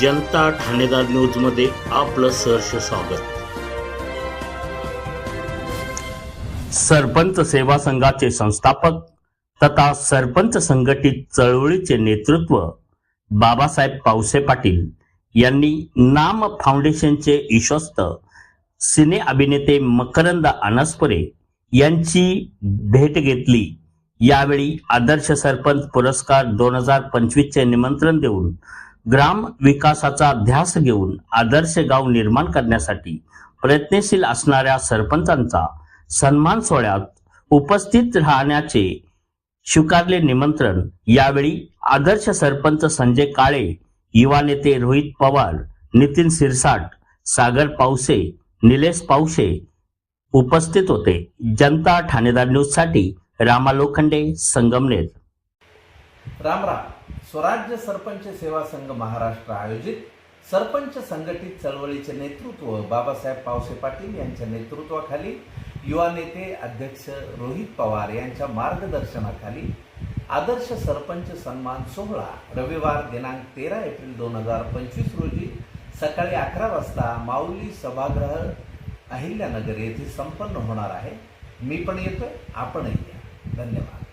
जनता ठाणेदार न्यूजमध्ये आपलं सहर्ष स्वागत. सरपंच सेवा संघाचे संस्थापक तथा सरपंच संघटित चळवळीचे नेतृत्व बाबासाहेब पावसे पाटील यांनी नाम फाउंडेशनचे विश्वस्त सिने अभिनेते मकरंद अनसपुरे यांची भेट घेतली. यावेळी आदर्श सरपंच पुरस्कार दोन हजार पंचवीसचे निमंत्रण देऊन ग्राम विकासाचा ध्यास घेऊन आदर्श गाव निर्माण करण्यासाठी प्रयत्नशील असणाऱ्या सरपंचांचा सन्मान सोहळ्यात उपस्थित राहण्याचे स्वीकारले निमंत्रण यावेळी आदर्श सरपंच संजय काळे युवा नेते रोहित पवार नितीन सिरसाट सागर पावसे निलेश पावसे उपस्थित होते. जनता ठाणेदार न्यूजसाठी रामा लोखंडे संगमनेर. राम राम. स्वराज्य सरपंच सेवा संघ महाराष्ट्र आयोजित सरपंच संघटित चळवळीचे नेतृत्व बाबासाहेब पावसे पाटील यांच्या नेतृत्वाखाली युवा नेते अध्यक्ष रोहित पवार यांच्या मार्गदर्शनाखाली आदर्श सरपंच सन्मान सोहळा रविवार दिनांक तेरा एप्रिल दोन हजार पंचवीस रोजी सकाळी अकरा वाजता माऊली सभागृह अहिल्यानगर येथे संपन्न होणार आहे. मी पण येतोय आपणही या. धन्यवाद.